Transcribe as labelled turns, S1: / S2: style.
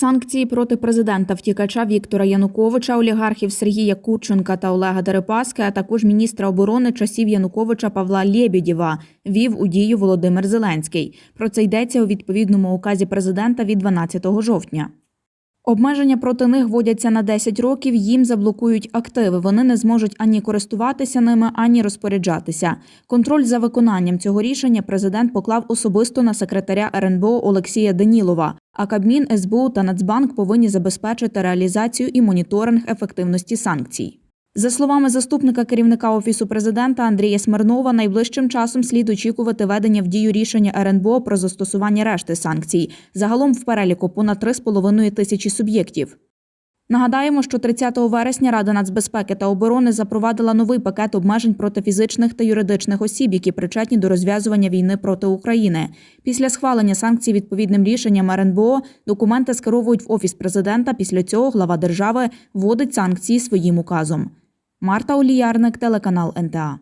S1: Санкції проти президента втікача Віктора Януковича, олігархів Сергія Курченка та Олега Дерипаски, а також міністра оборони часів Януковича Павла Лєбєдєва вів у дію Володимир Зеленський. Про це йдеться у відповідному указі президента від 12 жовтня. Обмеження проти них вводяться на 10 років. Їм заблокують активи. Вони не зможуть ані користуватися ними, ані розпоряджатися. Контроль за виконанням цього рішення президент поклав особисто на секретаря РНБО Олексія Данілова. А Кабмін, СБУ та Нацбанк повинні забезпечити реалізацію і моніторинг ефективності санкцій. За словами заступника керівника офісу президента Андрія Смирнова, найближчим часом слід очікувати ведення в дію рішення РНБО про застосування решти санкцій. Загалом в переліку понад 3,5 тисячі суб'єктів. Нагадаємо, що 30 вересня Рада нацбезпеки та оборони запровадила новий пакет обмежень проти фізичних та юридичних осіб, які причетні до розв'язування війни проти України. Після схвалення санкцій відповідним рішенням РНБО документи скеровують в офіс президента. Після цього глава держави вводить санкції своїм указом. Марта Оліярник, телеканал НТА.